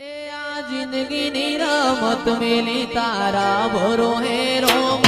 એ આ જિંદગીની રમત મેલી તારા ભરો હે રોમ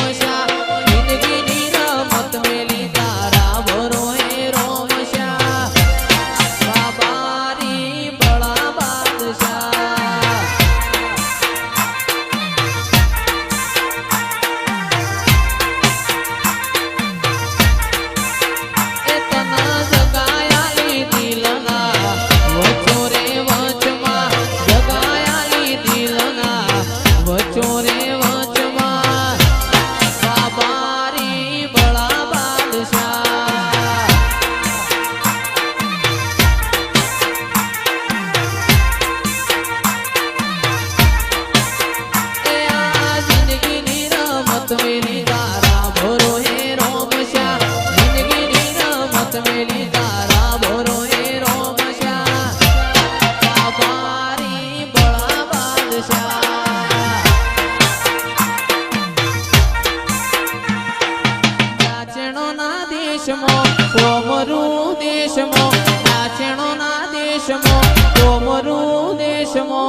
મો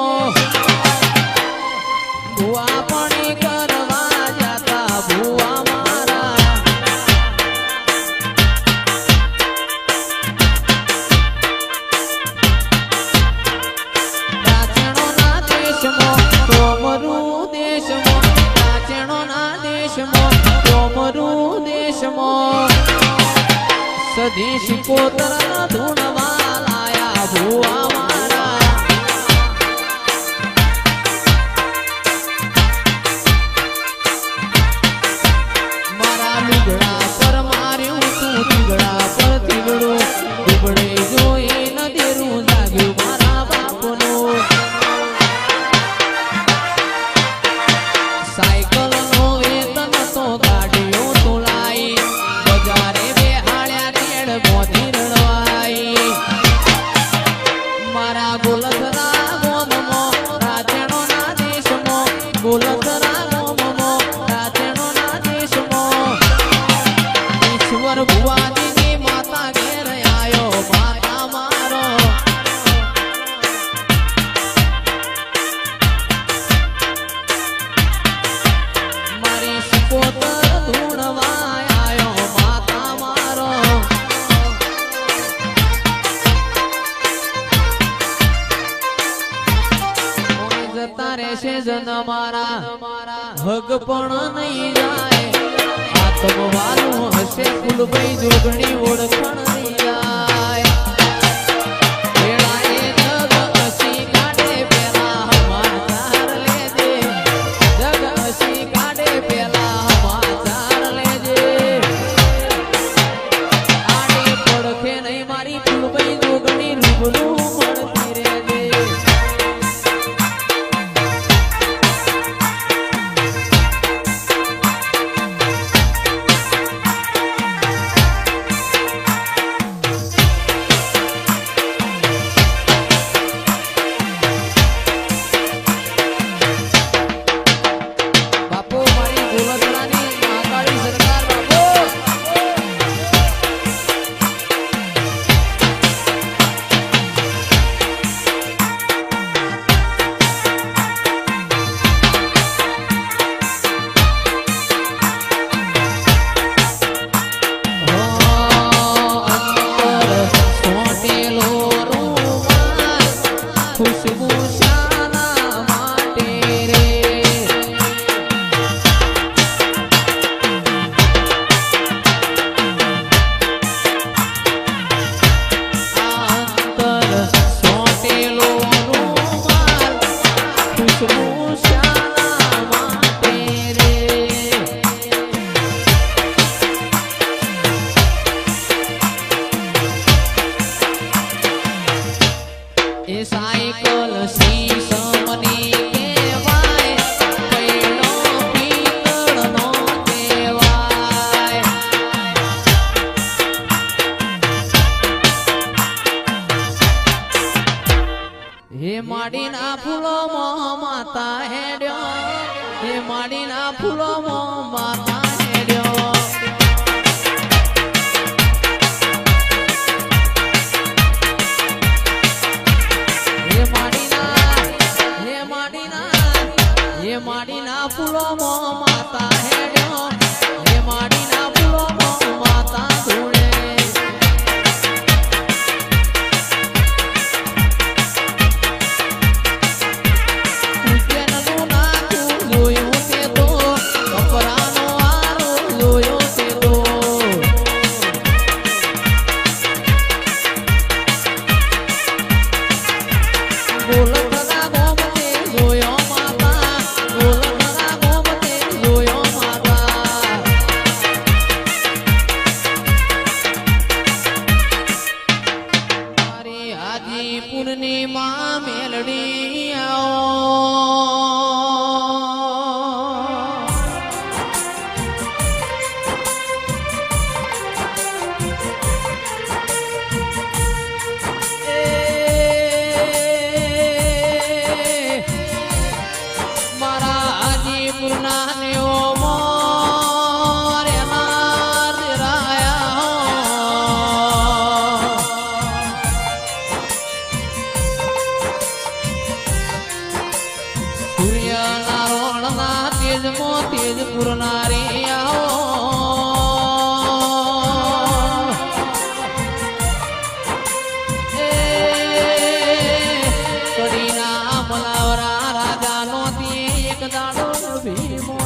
ભુવા પણ કરવા જતા ભુવા મારા. પ્રાચીનો ના દેશમો ધૂણવા લાયા ભુવા જતા રહેશે જન મારા. હગ પણ નહીં જાય આત્મવાલું હશે ફૂલભાઈ જોગણી ઓળખણ માતા હેડ્યો હે માડીના ફૂલો માતા હેડ્યો. હે માડીના હે માડીના હે માડીના ફૂલો માતા સૂર્યના રોણના તેજમો તેજ પુરનારી આવો. કડીના મલાવરા રાજાનો તે એક દાડો ભીમોનું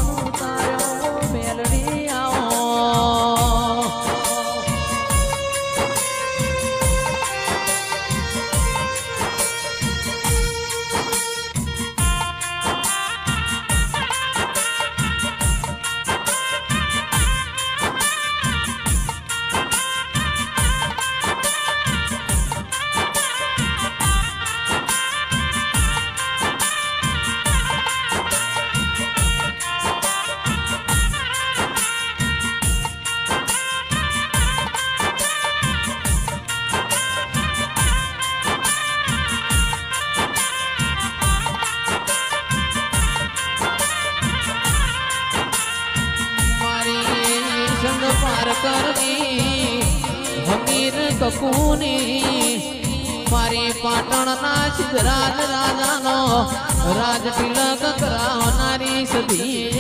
કરની હમીર કકુની મારી પાટણના સિદ્ધરાજ રાજાનો રાજ તિલક કરાવનારી આવો